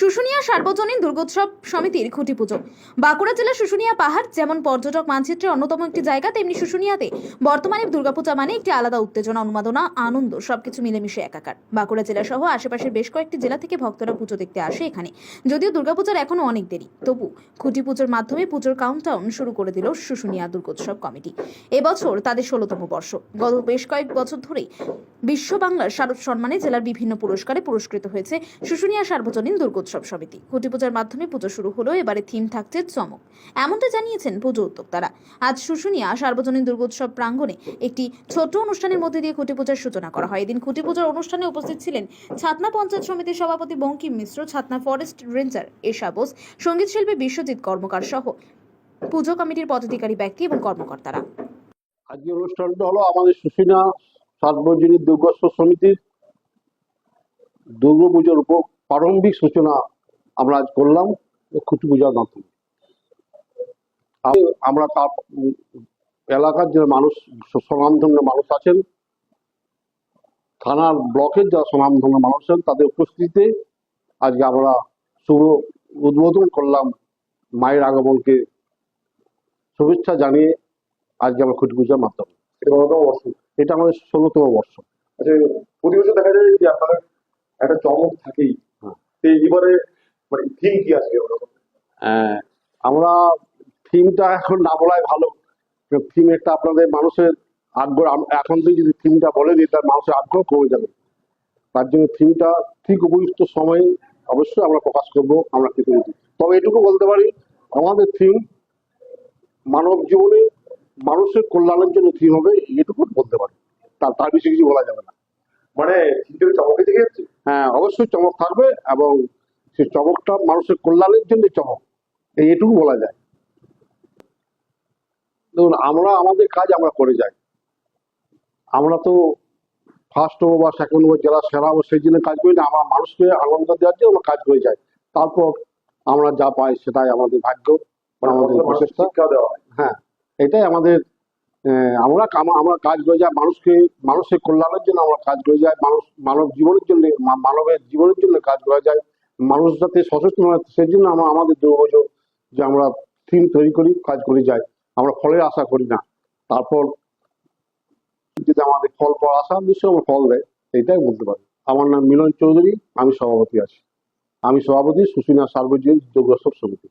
শুশুনিয়া সার্বজনীন দুর্গোৎসব সমিতির খুঁটি পুজো। বাঁকুড়া জেলার শুশুনিয়া পাহাড়, যেমন পর্যটক মানচিত্রের অন্যতম একটি জায়গা, তেমনি শুশুনিয়াতে বর্তমানে দুর্গাপূজা মানে একটি আলাদা উত্তেজনা, উন্মাদনা, আনন্দ, সবকিছু মিলেমিশে একাকার। বাঁকুড়া জেলা সহ আশেপাশের বেশ কয়েকটি জেলা থেকে ভক্তরা পুজো দেখতে আসে এখানে। যদিও দুর্গাপূজার এখনও অনেক দেরি, তবু খুঁটি পুজোর মাধ্যমে পুজোর কাউন্টডাউন শুরু করে দিল শুশুনিয়া দুর্গোৎসব কমিটি। এবছর তাদের ষোলতম বর্ষ। গত বেশ কয়েক বছর ধরেই বিশ্ব বাংলার শারদ সম্মানে জেলার বিভিন্ন পুরস্কারে পুরস্কৃত হয়েছে শুশুনিয়া সার্বজনীন দুর্গোৎসব। সমিতি। খুঁটি পূজার মাধ্যমে পুজো শুরু হলো, এবারে থিম থাকছে চমক। এমনটা জানিয়েছেন পুজো উদ্যোক্তারা। আজ শুশুনিয়া সার্বজনীন দুর্গোৎসব প্রাঙ্গণে একটি ছোট অনুষ্ঠানের মধ্যে দিয়ে খুঁটি পূজার সূচনা করা হয়। এদিন খুঁটি পূজার অনুষ্ঠানে উপস্থিত ছিলেন ছাতনা পঞ্চায়েত সমিতির সভাপতি বঙ্কিম মিশ্র, ছাতনা ফরেস্ট রেঞ্জার এশা বোস, সংগীত শিল্পী বিশ্বজিৎ কর্মকার সহ পুজো কমিটির পদাধিকারী ব্যক্তি এবং কর্মকর্তারা। আজকের অনুষ্ঠানটা হলো আমাদের সুসিনা সার্বজনীন দুর্গোৎসব সমিতির দুর্গাপুজোর উপর প্রারম্ভিক সূচনা আমরা আজ করলাম খুঁটি পূজার মাধ্যমে। আমরা তার এলাকার যে মানুষ স্বনামধন্য মানুষ আছেন থানার ব্লকের যারা স্বনামধন্য মানুষ আছেন তাদের উপস্থিতিতে আজকে আমরা শুভ উদ্বোধন করলাম মায়ের আগমনকে শুভেচ্ছা জানিয়ে আজকে আমরা খুঁটি পূজার মাধ্যমে। এটা এটা আমাদের ষোলোতম বর্ষ। আচ্ছা প্রতি বছর দেখা যায় যে আপনাদের একটা চমক থাকেই। এবারে মানে থিম কি আছে ওরকম আহ, আমরা থিমটা এখন না বলাই ভালো। থিম একটা আপনাদের মানুষের আগ্রহ এখন থেকে যদি থিমটা বলে দিই তার মানুষের আগ্রহ কমে যাবে। তার জন্য থিমটা ঠিক উপযুক্ত সময়ে অবশ্যই আমরা প্রকাশ করব আমরা কৃতজ্ঞ তবে এটুকু বলতে পারি আমাদের থিম মানব জীবনে মানুষের কল্যাণের জন্য থিম হবে এটুকু বলতে পারি। তার তার বেশি কিছু বলা যাবে না। মানে থিমটা চমকে থেকে যাচ্ছে? হ্যাঁ অবশ্যই চমক থাকবে এবং সেই চমকটা মানুষের কল্যাণের জন্য চমক। এই এটুকু বলা যায়। দেখুন আমরা আমাদের কাজ আমরা করে যাই। আমরা তো ফার্স্ট হব বা সেকেন্ড হব জেলা সেরা হব সেই জন্য কাজ করি না। আমরা মানুষকে আনন্দ দেওয়ার জন্য আমরা কাজ করে যাই। তারপর আমরা যা পাই সেটাই আমাদের ভাগ্য আমাদের প্রচেষ্টা। হ্যাঁ এটাই আমাদের আমরা আমরা কাজ করে যাই মানুষকে, মানুষের কল্যাণের জন্য আমরা কাজ করে যাই, মানুষ, মানব জীবনের জন্য মানবের জীবনের জন্য কাজ করা যায়, মানুষ যাতে সচেতন হয় সেই জন্য আমরা আমাদের দুর্গজ যে আমরা থিম তৈরি করি, কাজ করে যাই। আমরা ফলের আশা করি না। তারপর যদি আমাদের ফল পাওয়ার আশা, নিশ্চয়ই আমার ফল দেয় এটাই বলতে পারি। আমার নাম মিলন চৌধুরী, আমি সভাপতি আছি। আমি সভাপতি সুসিনা সার্বজনীন দুর্গোৎসব সমিতি।